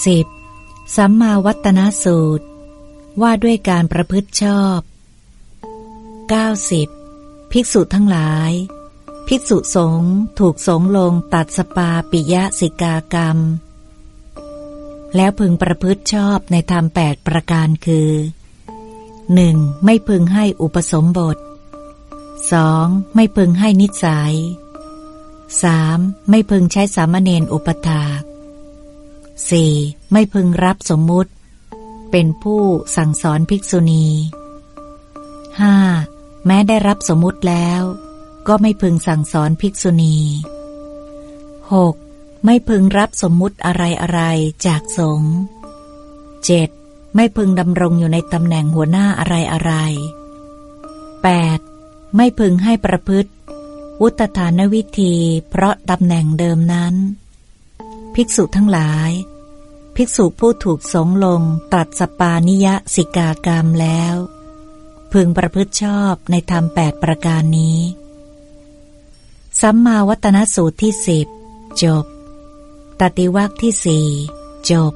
10. สัมมาวัตนสูตร ว่าด้วยการประพฤติชอบ 90. ภิกษุทั้งหลาย ภิกษุสงฆ์ถูกสงลงตัดสปาปิยะสิกากรรม แล้วพึงประพฤติชอบในธรรมแปดประการคือ 1. ไม่พึงให้อุปสมบท 2. ไม่พึงให้นิสัย 3. ไม่พึงใช้สามเณรอุปถาก 4. ไม่พึงรับสมมุติ เป็นผู้สั่งสอนภิกษุณี 5. แม้ได้รับสมมุติแล้ว ก็ไม่พึงสั่งสอนภิกษุณี 6. ไม่พึงรับสมมุติอะไรอะไรจากสงฆ์ 7. ไม่พึงดำรงอยู่ในตำแหน่งหัวหน้าอะไรอะไร 8. ไม่พึงให้ประพฤติ วุตฐานวิธีเพราะตำแหน่งเดิมนั้น ภิกษุทั้งหลาย ภิกษุผู้ถูกสงลงตัดสปานิยสิกากรรมแล้ว พึงประพฤติชอบในธรรมแปดประการนี้ สัมมาวัตนสูตรที่สิบจบ ตติวักที่สี่จบ